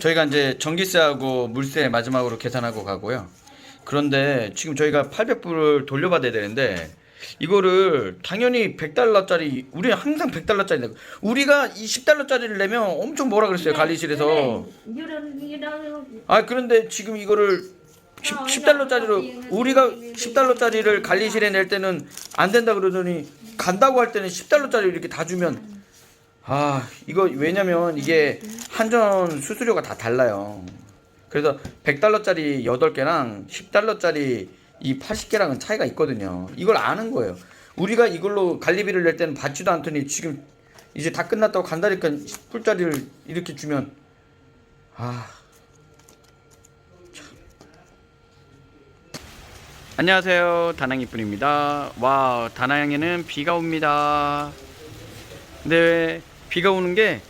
저희가 이제 전기세하고 물세 마지막으로 계산하고 가고요. 그런데 지금 저희가 800불을 돌려받아야 되는데 이거를 당연히 100달러짜리 우리는 항상 100달러짜리 내고 우리가 이 10달러짜리를 내면 엄청 뭐라 그랬어요 관리실에서? đâu như đâu 아 그런데 지금 이거를 10, 10 달러짜리로 우리가 10달러짜리를 관리실에 낼 때는 안 된다 그러더니 간다고 할 때는 10달러짜리 이렇게 다 주면 아 이거 왜냐면 이게 한전 수수료가 다 달라요. 그래서 100달러짜리 8개랑 10달러짜리 이 80개랑은 차이가 있거든요. 이걸 아는 거예요. 우리가 이걸로 관리비를 낼 때는 받지도 않더니 지금 이제 다 끝났다고 간다니까 10불짜리를 이렇게 주면 아 안녕하세요 다낭이뿐입니다 와 다낭에는 비가 옵니다 근데 비가 오는 게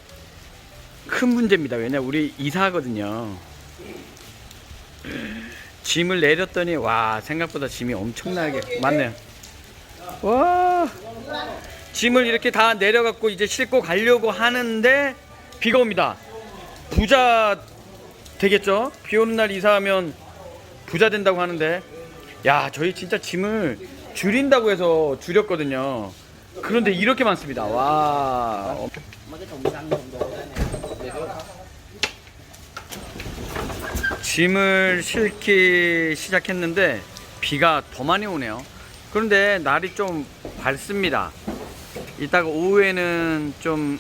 큰 문제입니다. 왜냐 우리 이사하거든요. 짐을 내렸더니 와 생각보다 짐이 엄청나게 많네요. 와 짐을 이렇게 다 내려갖고 이제 싣고 가려고 하는데 비가 옵니다. 부자 되겠죠? 비 오는 날 이사하면 부자 된다고 하는데. 야 저희 진짜 짐을 줄인다고 해서 줄였거든요. 그런데 이렇게 많습니다. 와 짐을 싣기 시작했는데 비가 더 많이 오네요. 그런데 날이 좀 밝습니다. 이따가 오후에는 좀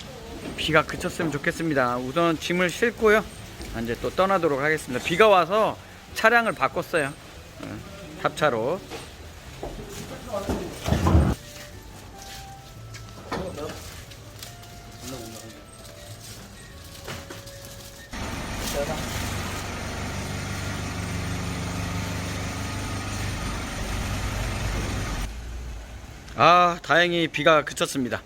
비가 그쳤으면 좋겠습니다. 우선 짐을 싣고요. 이제 또 떠나도록 하겠습니다. 비가 와서 차량을 바꿨어요. 어, 탑차로 아 다행히 비가 그쳤습니다.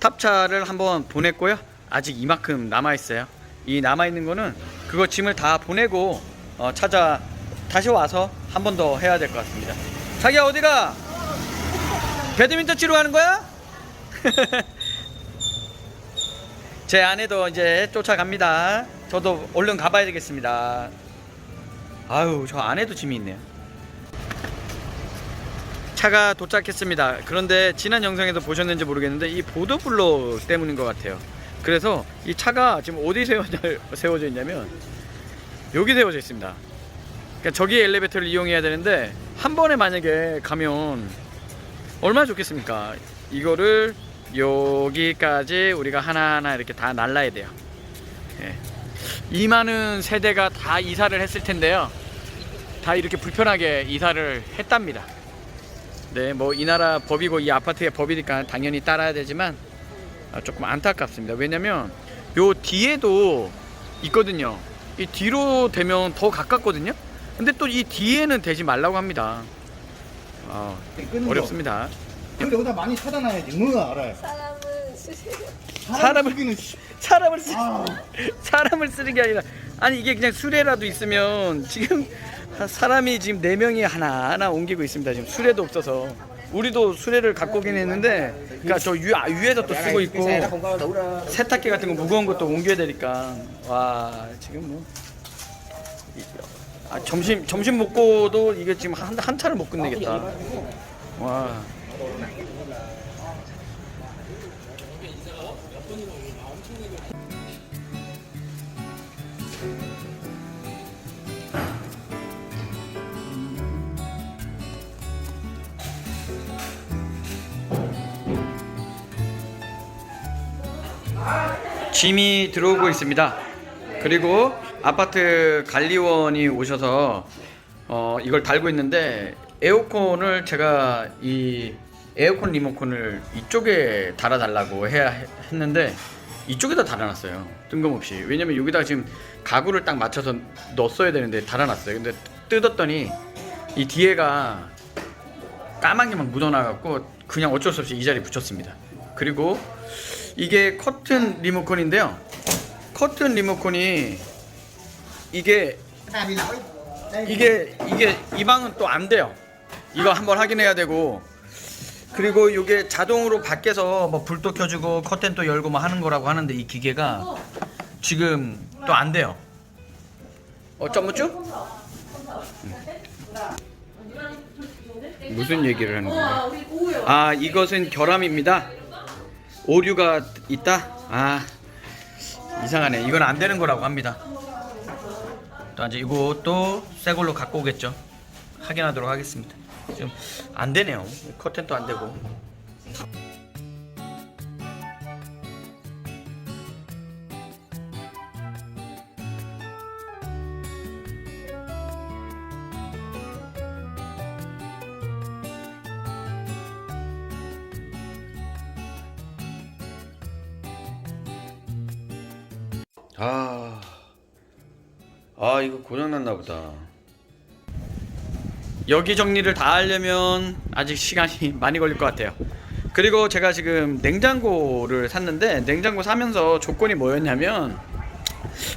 탑차를 한번 보냈고요. 아직 이만큼 남아있어요. 이 남아있는 거는 그거 짐을 다 보내고 어, 찾아 다시 와서 한 번 더 해야 될 것 같습니다. 자기야 어디가? 배드민턴 치러 가는 거야? 제 아내도 이제 쫓아갑니다. 저도 얼른 가봐야 되겠습니다. 아유 저 안에도 짐이 있네요 차가 도착했습니다. 그런데 지난 영상에서 보셨는지 모르겠는데 이 보도블로 때문인 것 같아요. 그래서 이 차가 지금 어디 세워져, 세워져 있냐면 여기 세워져 있습니다. 그러니까 저기 엘리베이터를 이용해야 되는데 한 번에 만약에 가면 얼마나 좋겠습니까? 이거를 여기까지 우리가 하나하나 이렇게 다 날라야 돼요. 예. 이 많은 세대가 다 이사를 했을 텐데요. 다 이렇게 불편하게 이사를 했답니다. 네, 뭐 이 나라 법이고 이 아파트의 법이니까 당연히 따라야 되지만 아, 조금 안타깝습니다. 왜냐면 요 뒤에도 있거든요. 이 뒤로 되면 더 가깝거든요. 근데 또 이 뒤에는 되지 말라고 합니다. 아, 어렵습니다. 근데 여기다 많이 사다 놔야지. 뭐가 알아요? 사람은 사람을- 씨. 사람을 쓰 아, 사람을 쓰는 게 아니라 아니 이게 그냥 수레라도 있으면 지금 사람이 지금 네 명이 하나 하나 옮기고 있습니다. 지금 수레도 없어서 우리도 수레를 갖고 오긴 했는데 그러니까 저 위, 아, 위에서 또 쓰고 있고 세탁기 같은 거 무거운 것도 옮겨야 되니까 와 지금 뭐 이- 아, 점심 점심 먹고도 이게 지금 한, 한 차를 못 끝내겠다. 와. 짐이 들어오고 있습니다. 그리고 아파트 관리원이 오셔서 어, 이걸 달고 있는데 에어컨을 제가 이 에어컨 리모컨을 이쪽에 달아달라고 해야 해- 했는데 이쪽에다 달아놨어요. 뜬금없이. 왜냐면 여기다가 지금 가구를 딱 맞춰서 넣었어야 되는데 달아놨어요. 근데 뜯었더니 이 뒤에가 까만 게 막 묻어나갖고 그냥 어쩔 수 없이 이 자리에 붙였습니다. 그리고 이게 커튼 리모컨인데요. 커튼 리모컨이 이게 이게 이게 이 방은 또 안 돼요. 이거 한번 확인해야 되고 그리고 이게 자동으로 밖에서 뭐 불도 켜주고 커튼도 열고 뭐 하는 거라고 하는데 이 기계가 지금 또 안 돼요. 어쩌무쭈? 무슨 얘기를 하는 거야? 아 이것은 결함입니다. 오류가 있다. 아 이상하네. 이건 안 되는 거라고 합니다. 또 이제 이것도 새 걸로 갖고 오겠죠. 확인하도록 하겠습니다. 지금 안 되네요. 커튼도 안 되고. 아, 아 이거 고장 났나 보다. 여기 정리를 다 하려면 아직 시간이 많이 걸릴 것 같아요. 그리고 제가 지금 냉장고를 샀는데 냉장고 사면서 조건이 뭐였냐면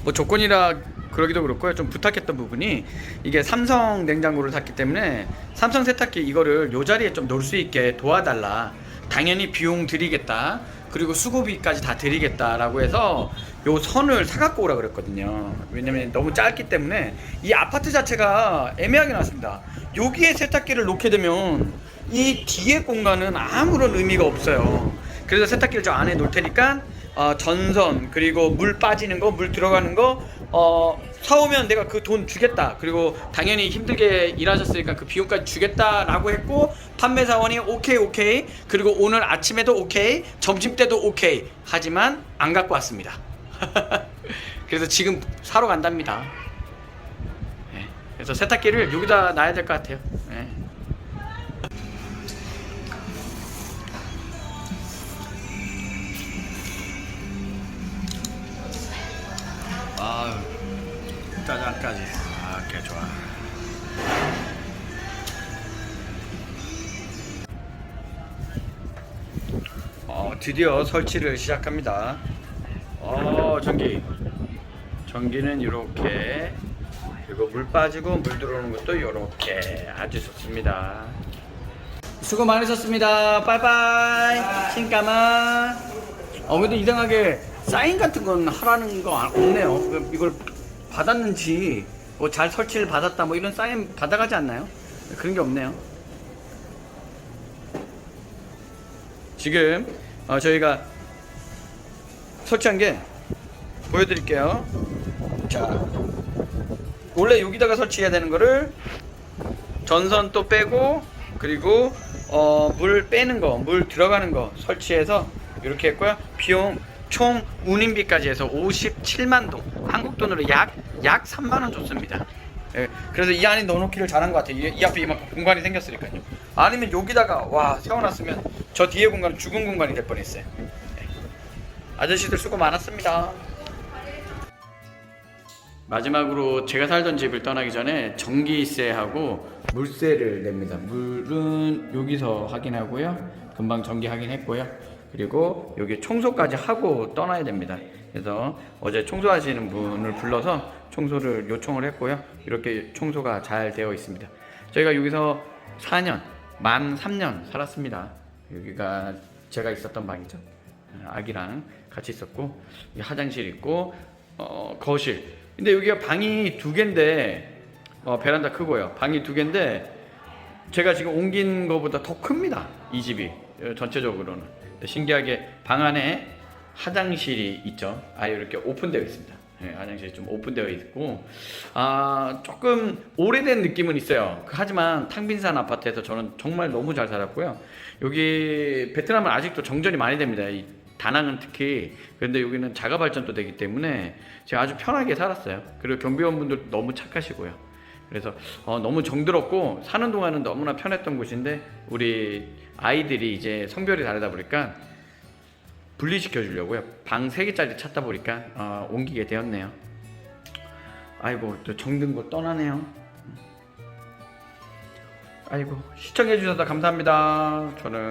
뭐 조건이라 그러기도 그렇고요. 좀 부탁했던 부분이 이게 삼성 냉장고를 샀기 때문에 삼성 세탁기 이거를 요 자리에 좀 놓을 수 있게 도와달라. 당연히 비용 드리겠다. 그리고 수고비까지 다 드리겠다라고 해서 요 선을 사갖고 오라 그랬거든요. 왜냐면 너무 짧기 때문에 이 아파트 자체가 애매하게 나왔습니다. 여기에 세탁기를 놓게 되면 이 뒤에 공간은 아무런 의미가 없어요. 그래서 세탁기를 저 안에 놓을 테니까 어, 전선 그리고 물 빠지는 거, 물 들어가는 거 어, 사오면 내가 그 돈 주겠다. 그리고 당연히 힘들게 일하셨으니까 그 비용까지 주겠다라고 했고 판매 사원이 오케이 오케이 그리고 오늘 아침에도 오케이 점심 때도 오케이 하지만 안 갖고 왔습니다. 그래서 지금 사러 간답니다. 네, 그래서 세탁기를 여기다 놔야 될 것 같아요. 네. 아유 짜장까지 아, 개 좋아. 어, 드디어 설치를 시작합니다. 어, 전기. 전기는 이렇게 그리고 물 빠지고 물 들어오는 것도 이렇게 아주 좋습니다. 수고 많으셨습니다. 빠이빠이. 신까마. 어, 근데 이상하게 사인 같은 건 하라는 거 안- 없네요. 그- 이걸 받았는지 뭐 잘 설치를 받았다 뭐 이런 사인 받아가지 않나요? 그런 게 없네요. 지금 어, 저희가 설치한 게 보여드릴게요. 자, 원래 여기다가 설치해야 되는 거를 전선 또 빼고 그리고 어, 물 빼는 거, 물 들어가는 거 설치해서 이렇게 했고요. 비용 총 운임비까지 해서 57만 동, 한국 돈으로 약 약 3만 원 줬습니다. 예, 그래서 이 안에 넣어놓기를 잘한 것 같아요. 이, 이 앞에 이만큼 공간이 생겼으니까요. 아니면 여기다가 와 세워놨으면 저 뒤에 공간은 죽은 공간이 될 뻔했어요. 예. 아저씨들 수고 많았습니다. 마지막으로 제가 살던 집을 떠나기 전에 전기세하고 물세를 냅니다. 물은 여기서 확인하고요. 금방 전기 확인했고요. 그리고 여기 청소까지 하고 떠나야 됩니다. 그래서 어제 청소하시는 분을 불러서 청소를 요청을 했고요. 이렇게 청소가 잘 되어 있습니다. 저희가 여기서 4년, 만 3년 살았습니다. 여기가 제가 있었던 방이죠. 아기랑 같이 있었고 화장실 있고 어, 거실. 근데 여기가 방이 두 개인데 어, 베란다 크고요. 방이 두 개인데 제가 지금 옮긴 거보다 더 큽니다. 이 집이 어, 전체적으로는 신기하게 방 안에 화장실이 있죠. 아예 이렇게 오픈되어 있습니다. 예, 화장실이 좀 오픈되어 있고 아 조금 오래된 느낌은 있어요. 그, 하지만 탕빈산 아파트에서 저는 정말 너무 잘 살았고요. 여기 베트남은 아직도 정전이 많이 됩니다. 이 다낭은 특히 그런데 여기는 자가 발전도 되기 때문에 제가 아주 편하게 살았어요. 그리고 경비원분들 너무 착하시고요. 그래서 어, 너무 정들었고 사는 동안은 너무나 편했던 곳인데 우리 아이들이 이제 성별이 다르다 보니까 분리시켜 주려고요. 방 3개짜리 찾다 보니까 어, 옮기게 되었네요. 아이고 또 정든 곳 떠나네요. 아이고 시청해 주셔서 감사합니다. 저는